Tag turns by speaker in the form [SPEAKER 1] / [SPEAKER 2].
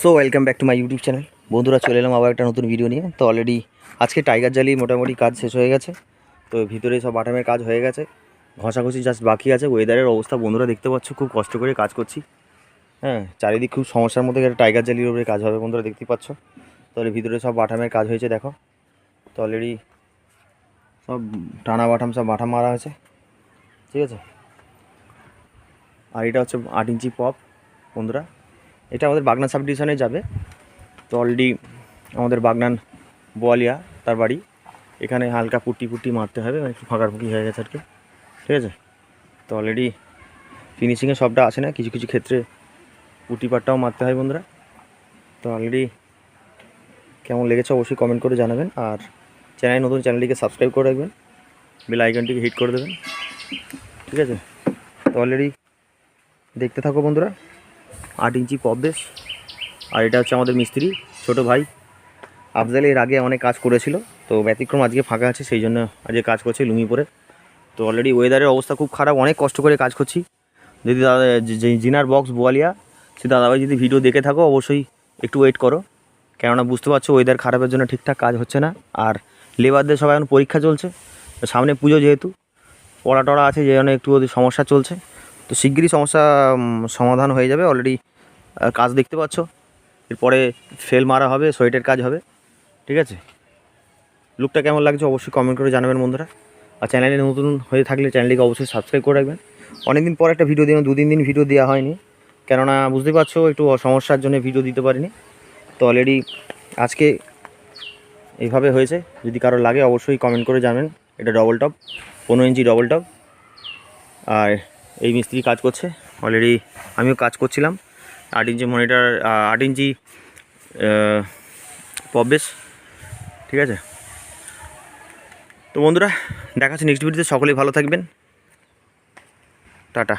[SPEAKER 1] So welcome back to my YouTube channel বন্ধুরা, চলে এলাম আবার একটা নতুন ভিডিও নিয়ে। তো অলরেডি আজকে টাইগার জালি মোটামুটি কাজ শেষ হয়ে গেছে। তো ভিতরে সব বাটামের কাজ হয়ে গেছে। ঘষাঘষি জাস্ট বাকি আছে। ওয়েদারের অবস্থা বন্ধুরা দেখতে পাচ্ছ, খুব কষ্ট করে কাজ করছি। হ্যাঁ চারিদিক খুব সমস্যার মধ্যে একটা টাইগার জালির উপরে কাজ হবে বন্ধুরা, দেখতে পাচ্ছ। তাহলে ভিতরে সব বাটামের কাজ হয়েছে, দেখো। তো অলরেডি সব টানা বাটাম, সব বাটাম মারা হয়েছে। ঠিক আছে? আর এটা হচ্ছে আট ইঞ্চি পপ বন্ধুরা। এটা আমাদের বাগনান সাব ডিভিশনে যাবে। তো অলরেডি আমাদের বাগনান বোয়ালিয়া, তার বাড়ি। এখানে হালকা পুটি পুটি মারতে হবে মানে একটু ফাঁকার ফুকি হয়ে গেছে আর কি। ঠিক আছে? তো অলরেডি ফিনিশিংয়ে সবটা আসে না, কিছু কিছু ক্ষেত্রে পুটি পাটটাও মারতে হয় বন্ধুরা। তো অলরেডি কেমন লেগেছে অবশ্যই কমেন্ট করে জানাবেন। আর চ্যানেল নতুন চ্যানেলটিকে সাবস্ক্রাইব করে রাখবেন। বেল আইকনটিকে হিট করে দেবেন। ঠিক আছে? তো অলরেডি দেখতে থাকো বন্ধুরা। আট ইঞ্চি পপ বেশ। আর এটা হচ্ছে আমাদের মিস্ত্রি, ছোট ভাই। আফজাল এর আগে অনেক কাজ করেছিল, তো ব্যতিক্রম আজকে ফাঁকা আছে, সেই জন্য আজকে কাজ করছে পরে তো অলরেডি ওয়েদারের অবস্থা খুব খারাপ, অনেক কষ্ট করে কাজ করছি। যদি দাদা জিনার বক্স বোয়ালিয়া, সে দাদাভাই যদি ভিডিও দেখে থাকো, অবশ্যই একটু ওয়েট করো। কেননা বুঝতে পারছ ওয়েদার খারাপের জন্য ঠিকঠাক কাজ হচ্ছে না। আর লেবারদের সবাই এখন পরীক্ষা চলছে, সামনে পুজো যেহেতু পড়া টড়া আছে যে জন্য একটু সমস্যা চলছে। তো শিগগিরই সমস্যা সমাধান হয়ে যাবে। অলরেডি কাজ দেখতে পাচ্ছ। এরপরে ফেল মারা হবে, সোয়েটের কাজ হবে। ঠিক আছে? লুকটা কেমন লাগছে অবশ্যই কমেন্ট করে জানাবেন বন্ধুরা। আর চ্যানেলে নতুন হয়ে থাকলে চ্যানেলটিকে অবশ্যই সাবস্ক্রাইব করে রাখবেন। অনেকদিন পর একটা ভিডিও দিলাম দু তিন দিন ভিডিও দেওয়া হয়নি। কেননা বুঝতে পারছ, একটু সমস্যার জন্য ভিডিও দিতে পারিনি। তো অলরেডি আজকে এইভাবে হয়েছে। যদি কারও লাগে অবশ্যই কমেন্ট করে জানাবেন। এটা ডবল টপ পনেরো ইঞ্চি ডবল টপ আর এই মিস্ত্রি কাজ করছে। অলরেডি আমিও কাজ করছিলাম। আট ইঞ্চি মনিটার আট ইঞ্চি পবেশ ঠিক আছে? তো বন্ধুরা দেখাচ্ছি নেক্সট ভিডিওতে সকলেই ভালো থাকবেন। টাটা।